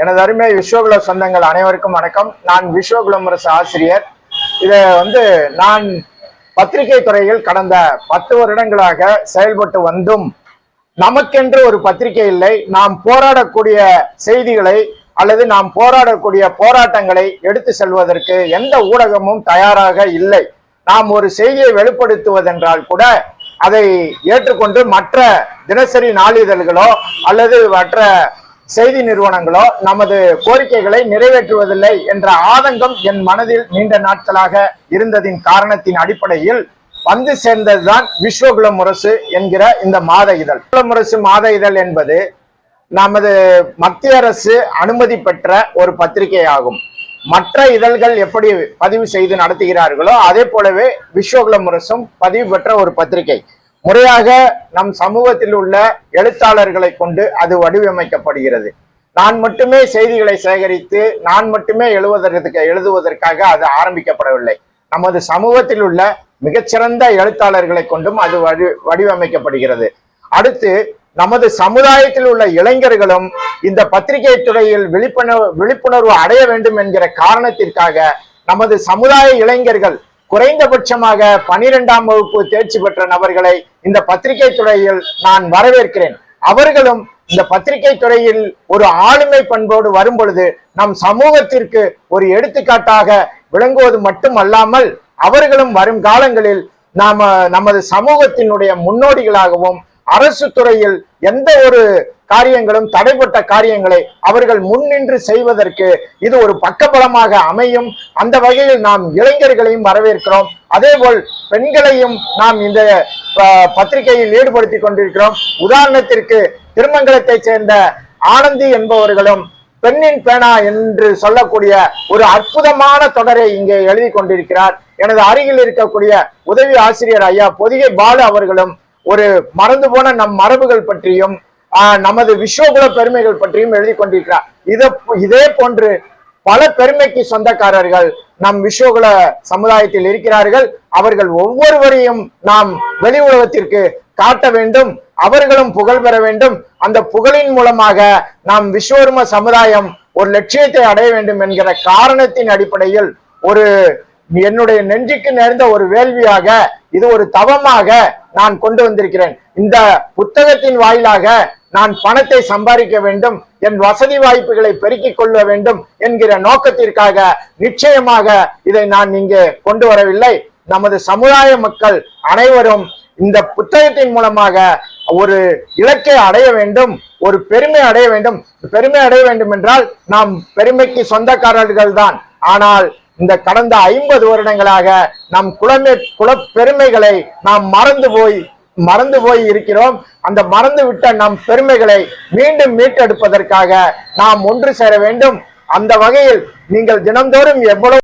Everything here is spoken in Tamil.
எனது அருமை விஸ்வகுல சொந்தங்கள் அனைவருக்கும் வணக்கம். நான் விஸ்வகுலம் அரசு ஆசிரியர். இதை வந்து நான் பத்திரிகை துறையில் கடந்த பத்து வருடங்களாக செயல்பட்டு வந்தும் நமக்கென்று ஒரு பத்திரிகை இல்லை. நாம் போராடக்கூடிய செய்திகளை அல்லது நாம் போராடக்கூடிய போராட்டங்களை எடுத்து செல்வதற்கு எந்த ஊடகமும் தயாராக இல்லை. நாம் ஒரு செய்தியை வெளிப்படுத்துவதென்றால் கூட அதை ஏற்றுக்கொண்டு மற்ற தினசரி நாளிதழ்களோ அல்லது மற்ற செய்தி நிறுவனங்களோ நமது கோரிக்கைகளை நிறைவேற்றுவதில்லை என்ற ஆதங்கம் என் மனதில் நீண்ட நாட்களாக இருந்ததின் காரணத்தின் அடிப்படையில் வந்து சேர்ந்ததுதான் விஸ்வகுலம் முரசு என்கிற இந்த மாத இதழ். குல முரசு மாத இதழ் என்பது நமது மத்திய அரசு அனுமதி பெற்ற ஒரு பத்திரிகை ஆகும் மற்ற இதழ்கள் எப்படி பதிவு செய்து நடத்துகிறார்களோ அதே போலவே விஸ்வகுல முரசும் பதிவு பெற்ற ஒரு பத்திரிகை. முறையாக நம் சமூகத்தில் உள்ள எழுத்தாளர்களை கொண்டு அது வடிவமைக்கப்படுகிறது. நான் மட்டுமே செய்திகளை சேகரித்து நான் மட்டுமே எழுதுவதற்கு எழுதுவதற்காக அது ஆரம்பிக்கப்படவில்லை. நமது சமூகத்தில் உள்ள மிகச்சிறந்த எழுத்தாளர்களை கொண்டும் அது வடி வடிவமைக்கப்படுகிறது. அடுத்து நமது சமுதாயத்தில் உள்ள இளைஞர்களும் இந்த பத்திரிகை துறையில் விழிப்புணர்வு விழிப்புணர்வு அடைய வேண்டும் என்கிற காரணத்திற்காக நமது சமுதாய இளைஞர்கள் குறைந்தபட்சமாக பனிரெண்டாம் வகுப்பு தேர்ச்சி பெற்ற நபர்களை இந்த பத்திரிகை துறையில் நான் வரவேற்கிறேன். அவர்களும் இந்த பத்திரிகை துறையில் ஒரு ஆளுமை பண்போடு வரும் பொழுது நம் சமூகத்திற்கு ஒரு எடுத்துக்காட்டாக விளங்குவது மட்டுமல்லாமல் அவர்களும் வரும் காலங்களில் நாம நமது சமூகத்தினுடைய முன்னோடிகளாகவும் அரசு துறையில் எந்த ஒரு காரியங்களும் தடைப்பட்ட காரியங்களை அவர்கள் முன்னின்று செய்வதற்கு இது ஒரு பக்கபலமாக அமையும். அந்த வகையில் நாம் இளைஞர்களையும் வரவேற்கிறோம். அதேபோல் பெண்களையும் நாம் இந்த பத்திரிகையில் ஈடுபடுத்தி கொண்டிருக்கிறோம். உதாரணத்திற்கு திருமங்கலத்தை சேர்ந்த ஆனந்தி என்பவர்களும் பெண்ணின் பேனா என்று சொல்லக்கூடிய ஒரு அற்புதமான தொடரை இங்கே எழுதி கொண்டிருக்கிறார். எனது அருகில் இருக்கக்கூடிய உதவி ஆசிரியர் ஐயா பொதிகை பாலு அவர்களும் ஒரு மறந்து போன நம் மரபுகள் பற்றியும் நமது விஸ்வகுல பெருமைகள் பற்றியும் எழுதி கொண்டிருக்கிறார். இத இதே போன்று பல பெருமைக்கு சொந்தக்காரர்கள் நம் விஸ்வகுல சமுதாயத்தில் இருக்கிறார்கள். அவர்கள் ஒவ்வொருவரையும் நாம் வெளி உலகத்திற்கு காட்ட வேண்டும் அவர்களும் புகழ் பெற வேண்டும். அந்த புகழின் மூலமாக நாம் விஸ்வகர்ம சமுதாயம் ஒரு லட்சியத்தை அடைய வேண்டும் என்கிற காரணத்தின் அடிப்படையில் ஒரு என்னுடைய நெஞ்சுக்கு நேர்ந்த ஒரு வேள்வியாக இது ஒரு தவமாக நான் கொண்டு வந்திருக்கிறேன். இந்த புத்தகத்தின் வாயிலாக நான் பணத்தை சம்பாதிக்க வேண்டும் என் வசதி வாய்ப்புகளை பெருக்கிக் கொள்ள வேண்டும் என்கிற நோக்கத்திற்காக நிச்சயமாக இதை நான் இங்கே கொண்டு வரவில்லை. நமது சமுதாய மக்கள் அனைவரும் இந்த புத்தகத்தின் மூலமாக ஒரு இலக்கை அடைய வேண்டும் ஒரு பெருமை அடைய வேண்டும். பெருமை அடைய வேண்டும் என்றால் நாம் பெருமைக்கு சொந்தக்காரர்கள் தான் ஆனால் இந்த கடந்த ஐம்பது வருடங்களாக நம் குலமே குல பெருமைகளை நாம் மறந்து போய் மறந்து போய் இருக்கிறோம். அந்த மறந்து விட்ட நம் பெருமைகளை மீண்டும் மீட்டெடுப்பதற்காக நாம் ஒன்று சேர வேண்டும். அந்த வகையில் நீங்கள் தினந்தோறும் எவ்வளவு